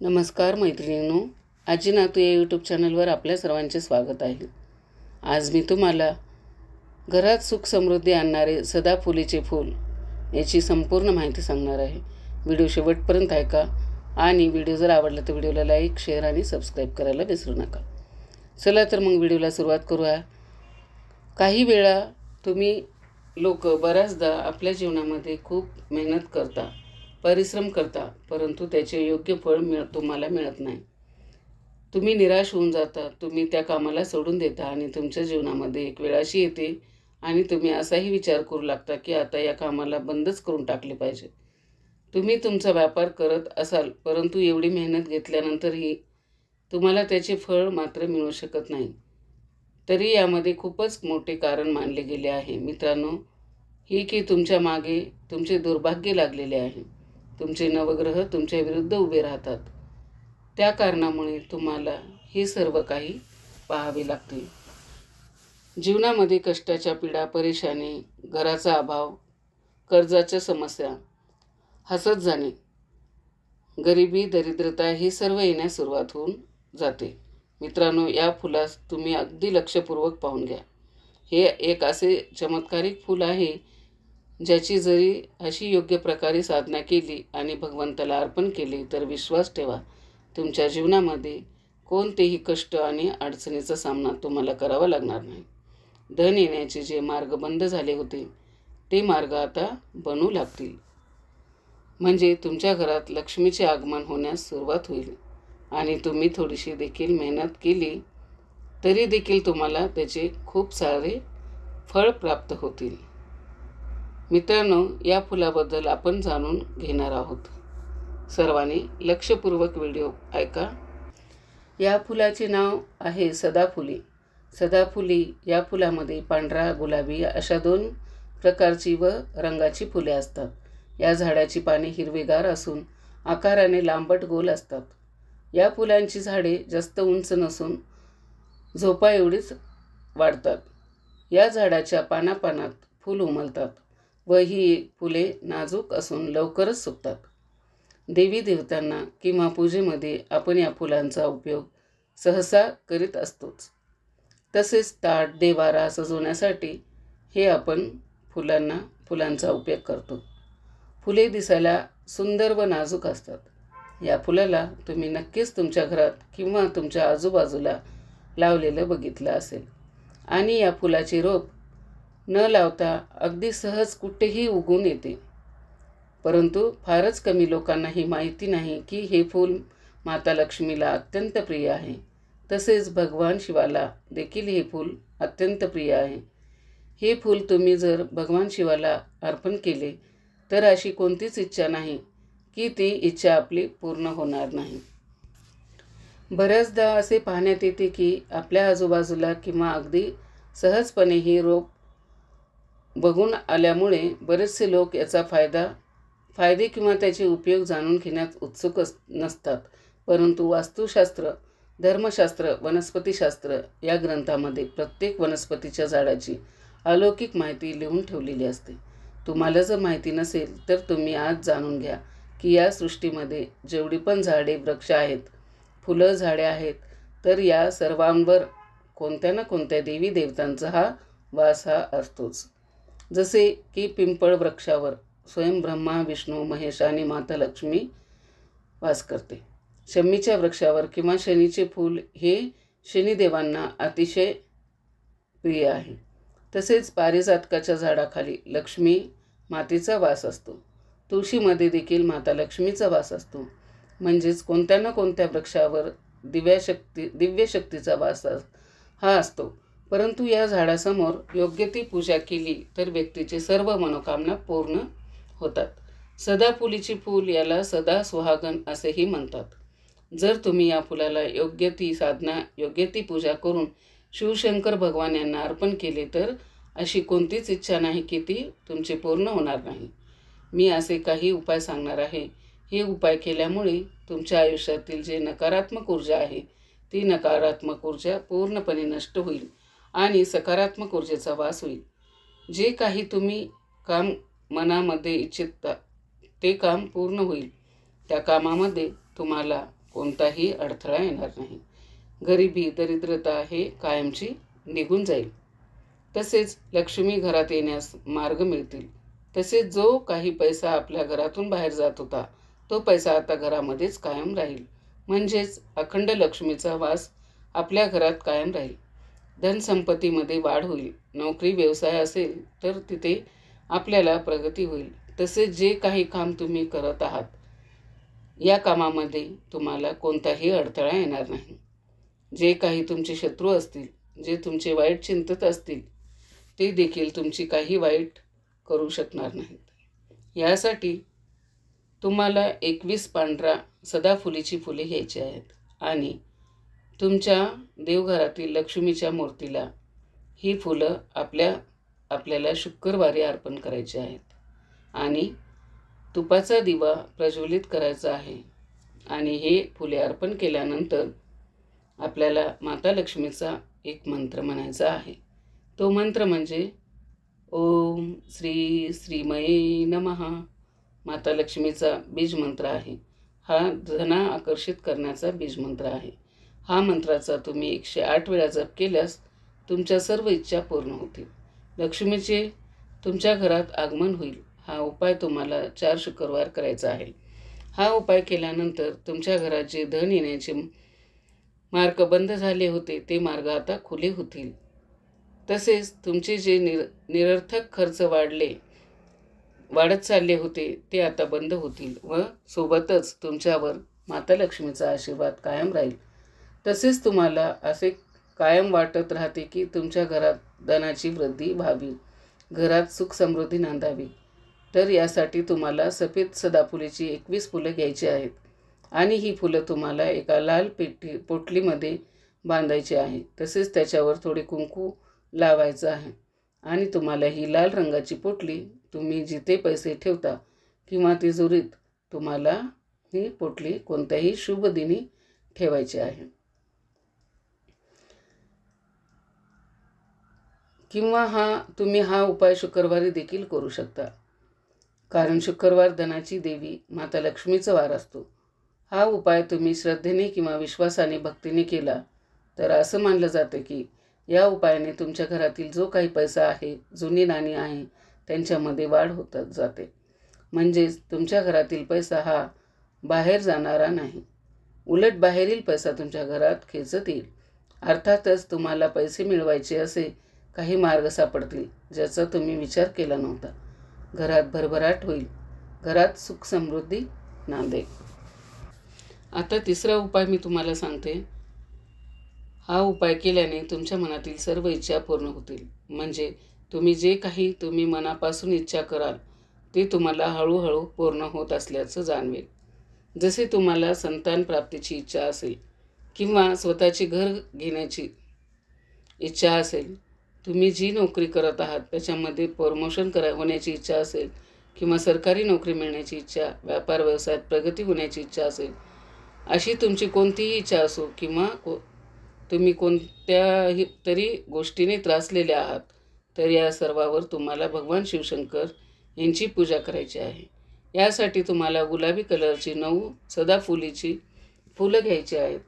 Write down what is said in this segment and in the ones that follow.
नमस्कार मैत्रिणींनो. आजी नातू या यूट्यूब चॅनलवर आपल्या सर्वांचे स्वागत आहे. आज मी तुम्हाला घरात सुख समृद्धी आणणारे सदाफुलीचे फूल याची संपूर्ण माहिती सांगणार आहे. व्हिडिओ शेवटपर्यंत ऐका आणि व्हिडिओ जर आवडला तर व्हिडिओला लाईक शेअर आणि सबस्क्राईब करायला विसरू नका. चला तर मग व्हिडिओला सुरुवात करूया. काही वेळा तुम्ही लोक बऱ्याचदा आपल्या जीवनामध्ये खूप मेहनत करता. परिश्रम करता परंतु त्याचे योग्य फळ मिळ तुम्हाला मिळत नाही. तुम्ही निराश होऊन जाता तुम्ही त्या कामाला सोडून देता आणि तुमच्या जीवनामध्ये एक वेळ अशी येते आणि तुम्ही असाही विचार करू लागता की आता या कामाला बंदच करून टाकले पाहिजे. तुम्ही तुमचा व्यापार करत असाल परंतु एवढी मेहनत घेतल्यानंतरही तुम्हाला त्याचे फळ मात्र मिळू शकत नाही. तरी यामध्ये खूपच मोठे कारण मानले गेले आहे. मित्रांनो ही की तुमच्या मागे तुमचे दुर्भाग्य लागलेले आहे. तुमचे नवग्रह तुमच्या विरुद्ध उभे राहतात. त्या कारणामुळे तुम्हाला हे सर्व काही पाहावे लागते जीवनामध्ये कष्टाच्या पीडा परेशानी घराचा अभाव कर्जाच्या समस्या हसत जाणे गरिबी दरिद्रता हे सर्व येण्यास सुरुवात होऊन जाते. मित्रांनो या फुलास तुम्ही अगदी लक्षपूर्वक पाहून घ्या. हे एक असे चमत्कारिक फूल आहे ज्याची जरी अशी योग्य प्रकारे साधना केली आणि भगवंताला अर्पण केले तर विश्वास ठेवा. तुमच्या जीवनामध्ये कोणतेही कष्ट आणि अडचणीचा सामना तुम्हाला करावा लागणार नाही. धन येण्याचे जे मार्ग बंद झाले होते ते मार्ग आता बनू लागतील. म्हणजे तुमच्या घरात लक्ष्मीचे आगमन होण्यास सुरुवात होईल आणि तुम्ही थोडीशी देखील मेहनत केली तरी देखील तुम्हाला त्याचे खूप सारे फळ प्राप्त होतील. मित्रांनो या फुलाबद्दल आपण जाणून घेणार आहोत. सर्वांनी लक्षपूर्वक व्हिडिओ ऐका. या फुलाचे नाव आहे सदाफुली. सदाफुली या फुलामध्ये पांढरा गुलाबी अशा दोन प्रकारची व रंगाची फुले असतात. या झाडाची पाने हिरवेगार असून आकाराने लांबट गोल असतात. या फुलांची झाडे जास्त उंच नसून झोपा एवढीच वाढतात. या झाडाच्या पानापानात फूल उमलतात. व ही फुले नाजूक असून लवकरच सुकतात. देवी देवतांना किंवा पूजेमध्ये आपण या फुलांचा उपयोग सहसा करीत असतोच. तसेच ताट देवारा सजवण्यासाठी हे आपण फुलांना फुलांचा उपयोग करतो. फुले दिसायला सुंदर व नाजूक असतात. या फुलाला तुम्ही नक्कीच तुमच्या घरात किंवा तुमच्या आजूबाजूला लावलेलं बघितलं असेल. आणि या फुलाची रोप न लावता अगदी सहज कुठेही उगून येते. परंतु फारच कमी लोकांना ही माहिती नाही की हे फूल माता लक्ष्मीला अत्यंत प्रिय आहे. तसेच भगवान शिवाला देखील हे फूल अत्यंत प्रिय आहे. हे फूल तुम्ही जर भगवान शिवाला अर्पण केले तर अशी कोणतीच इच्छा नाही की ती इच्छा आपली पूर्ण होणार नाही. बऱ्याचदा असे पाहण्यात येते की आपल्या आजूबाजूला किंवा अगदी सहजपणे ही रोप बघून आल्यामुळे बरेचसे लोक याचा फायदा फायदे किंवा त्याचे उपयोग जाणून घेण्यात उत्सुक अस नसतात. परंतु वास्तुशास्त्र धर्मशास्त्र वनस्पतीशास्त्र या ग्रंथामध्ये प्रत्येक वनस्पतीच्या झाडाची अलौकिक माहिती लिहून ठेवलेली असते. तुम्हाला जर माहिती नसेल तर तुम्ही आज जाणून घ्या की या सृष्टीमध्ये जेवढी पण झाडे वृक्ष आहेत फुलं झाडे आहेत तर या सर्वांवर कोणत्या ना कोणत्या देवी देवतांचा हा वास हा असतोच. जसे की पिंपळ वृक्षावर स्वयं ब्रह्मा विष्णू महेश आणि माता लक्ष्मी वास करते. शमीच्या वृक्षावर किंवा शनीचे फूल हे शनिदेवांना अतिशय प्रिय आहे. तसेच पारिजातकाच्या झाडाखाली लक्ष्मी मातेचा वास असतो. तुळशीमध्ये देखील माता लक्ष्मीचा वास असतो. म्हणजेच कोणत्या ना कोणत्या वृक्षावर दिव्याशक्ती दिव्यशक्तीचा वास हा असतो. परंतु या झाडासमोर योग्य ती पूजा केली तर व्यक्तीचे सर्व मनोकामना पूर्ण होतात. सदाफुलीची फूल याला सदा सुहागन असेही म्हणतात. जर तुम्ही या फुलाला योग्य ती साधना योग्य ती पूजा करून शिवशंकर भगवान यांना अर्पण केले तर अशी कोणतीच इच्छा नाही की ती तुमची पूर्ण होणार नाही. मी असे काही उपाय सांगणार आहे. हे उपाय केल्यामुळे तुमच्या आयुष्यातील जे नकारात्मक ऊर्जा आहे ती नकारात्मक ऊर्जा पूर्णपणे नष्ट होईल. आणि सकारात्मक ऊर्जेचा वास होईल. जे काही तुम्ही काम मनामध्ये इच्छिता ते काम पूर्ण होईल. त्या कामामध्ये तुम्हाला कोणताही अडथळा येणार नाही. गरिबी दरिद्रता हे कायमची निघून जाईल. तसेच लक्ष्मी घरात येण्यास मार्ग मिळतील. तसेच जो काही पैसा आपल्या घरातून बाहेर जात होता तो पैसा आता घरामध्येच कायम राहील. म्हणजेच अखंड लक्ष्मीचा वास आपल्या घरात कायम राहील. धनसंपत्तीमध्ये वाढ होईल. नोकरी व्यवसाय असेल तर तिथे आपल्याला प्रगती होईल. तसेच जे काही काम तुम्ही करत आहात या कामामध्ये तुम्हाला कोणताही अडथळा येणार नाही. जे काही तुमचे शत्रू असतील जे तुमचे वाईट चिंतत असतील ते देखील तुमची काही वाईट करू शकणार नाहीत. यासाठी तुम्हाला एकवीस पांढरा सदाफुलीची फुले घ्यायची आहेत आणि तुमच्या देवघरातील लक्ष्मीच्या मूर्तीला ही फुलं आपल्या आपल्याला शुक्रवारी अर्पण करायची आहेत. आणि तुपाचा दिवा प्रज्वलित करायचा आहे. आणि हे फुले अर्पण केल्यानंतर आपल्याला माता लक्ष्मीचा एक मंत्र म्हणायचा आहे. तो मंत्र म्हणजे ओम श्री श्रीमये नमहा माता लक्ष्मीचा बीज मंत्र आहे. हा धना आकर्षित करण्याचा बीज मंत्र आहे. हा मंत्राचा तुम्ही एकशे आठ वेळा जप केल्यास तुमच्या सर्व इच्छा पूर्ण होतील. लक्ष्मीचे तुमच्या घरात आगमन होईल. हा उपाय तुम्हाला चार शुक्रवार करायचा आहे. हा उपाय केल्यानंतर तुमच्या घरात जे धन येण्याचे मार्ग बंद झाले होते ते मार्ग आता खुले होतील. तसेच तुमचे जे निर निरर्थक खर्च वाढले वाढत चालले होते ते आता बंद होतील व सोबतच तुमच्यावर माता लक्ष्मीचा आशीर्वाद कायम राहील. तसेच तुम्हाला असे कायम वाटत राहते की तुमच्या घरात धनाची वृद्धी व्हावी घरात सुख समृद्धी नांदावी. तर यासाठी तुम्हाला सफेद सदाफुलीची एकवीस फुलं घ्यायची आहेत आणि ही फुलं तुम्हाला एका लाल पेटी पोटलीमध्ये बांधायची आहे तसेच त्याच्यावर थोडे कुंकू लावायचं आहे आणि तुम्हाला ही लाल रंगाची पोटली तुम्ही जिथे पैसे ठेवता किंवा तिजोरीत तुम्हाला ही पोटली कोणत्याही शुभ दिनी ठेवायची आहे. किंवा हा तुम्ही हा उपाय शुक्रवारी देखील करू शकता. कारण शुक्रवार धनाची देवी माता लक्ष्मीचा वार असतो. हा उपाय तुम्ही श्रद्धेने किंवा विश्वासाने भक्तीने केला तर असं मानलं जातं की या उपायाने तुमच्या घरातील जो काही पैसा आहे जुनी नाणी आहे त्यांच्यामध्ये वाढ होत जाते. म्हणजेच तुमच्या घरातील पैसा हा बाहेर जाणारा नाही. उलट बाहेरील पैसा तुमच्या घरात खेचत येईल. अर्थातच तुम्हाला पैसे मिळवायचे असे काही मार्ग सापडतील ज्याचा तुम्ही विचार केला नव्हता. घरात भरभराट होईल. घरात सुख समृद्धी नांदेल आता तिसरा उपाय मी तुम्हाला सांगते. हा उपाय केल्याने तुमच्या मनातील सर्व इच्छा पूर्ण होतील. म्हणजे तुम्ही जे काही तुम्ही मनापासून इच्छा कराल ते तुम्हाला हळूहळू पूर्ण होत असल्याचं जाणवेल. जसे तुम्हाला संतान प्राप्तीची इच्छा असेल किंवा स्वतःचे घर घेण्याची इच्छा असेल तुम्ही जी नोकरी करत आहात त्याच्यामध्ये प्रमोशन करा होण्याची इच्छा असेल किंवा सरकारी नोकरी मिळण्याची इच्छा व्यापार व्यवसायात प्रगती होण्याची इच्छा असेल अशी तुमची कोणतीही इच्छा असो किंवा को तुम्ही कोणत्याही तरी गोष्टीने त्रासलेले आहात तर या सर्वावर तुम्हाला भगवान शिवशंकर यांची पूजा करायची आहे. यासाठी तुम्हाला गुलाबी कलरची नऊ सदाफुलीची फुलं घ्यायची आहेत.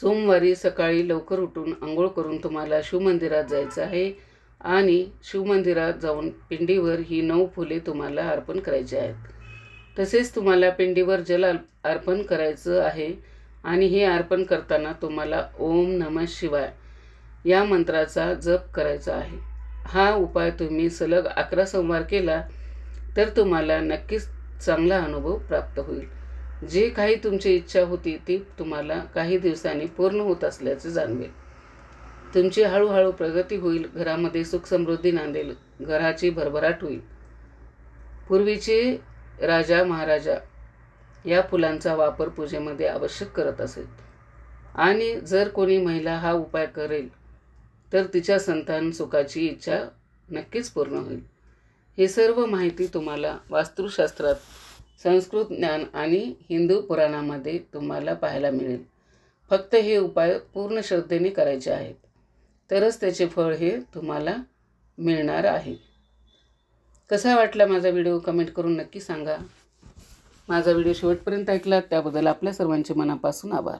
सोमवारी सकाळी लवकर उठून आंघोळ करून तुम्हाला शिवमंदिरात जायचं आहे आणि शिवमंदिरात जाऊन पिंडीवर ही नऊ फुले तुम्हाला अर्पण करायची आहेत. तसेच तुम्हाला पिंडीवर जल अर्पण करायचं आहे आणि हे अर्पण करताना तुम्हाला ओम नमः शिवाय या मंत्राचा जप करायचा आहे. हा उपाय तुम्ही सलग अकरा सोमवार केला तर तुम्हाला नक्कीच चांगला अनुभव प्राप्त होईल. जे काही तुमची इच्छा होती ती तुम्हाला काही दिवसांनी पूर्ण होत असल्याचे जाणवेल. तुमची हळूहळू प्रगती होईल घरामध्ये सुख समृद्धी नांदेल घराची भरभराट होईल. पूर्वीचे राजा महाराजा या फुलांचा वापर पूजेमध्ये आवश्यक करत असेल. आणि जर कोणी महिला हा उपाय करेल तर तिच्या संतान सुखाची इच्छा नक्कीच पूर्ण होईल. हे सर्व माहिती तुम्हाला वास्तुशास्त्रात संस्कृत ज्ञान आणि हिंदू पुराणामध्ये तुम्हाला पाहायला मिळेल. फक्त हे उपाय पूर्ण श्रद्धेने करायचे आहेत. तरच त्याचे फळ हे तुम्हाला मिळणार आहे. कसा वाटला माझा व्हिडिओ कमेंट करून नक्की सांगा. माझा व्हिडिओ शेवटपर्यंत ऐकला त्याबद्दल आपल्या सर्वांचे मनापासून आभार.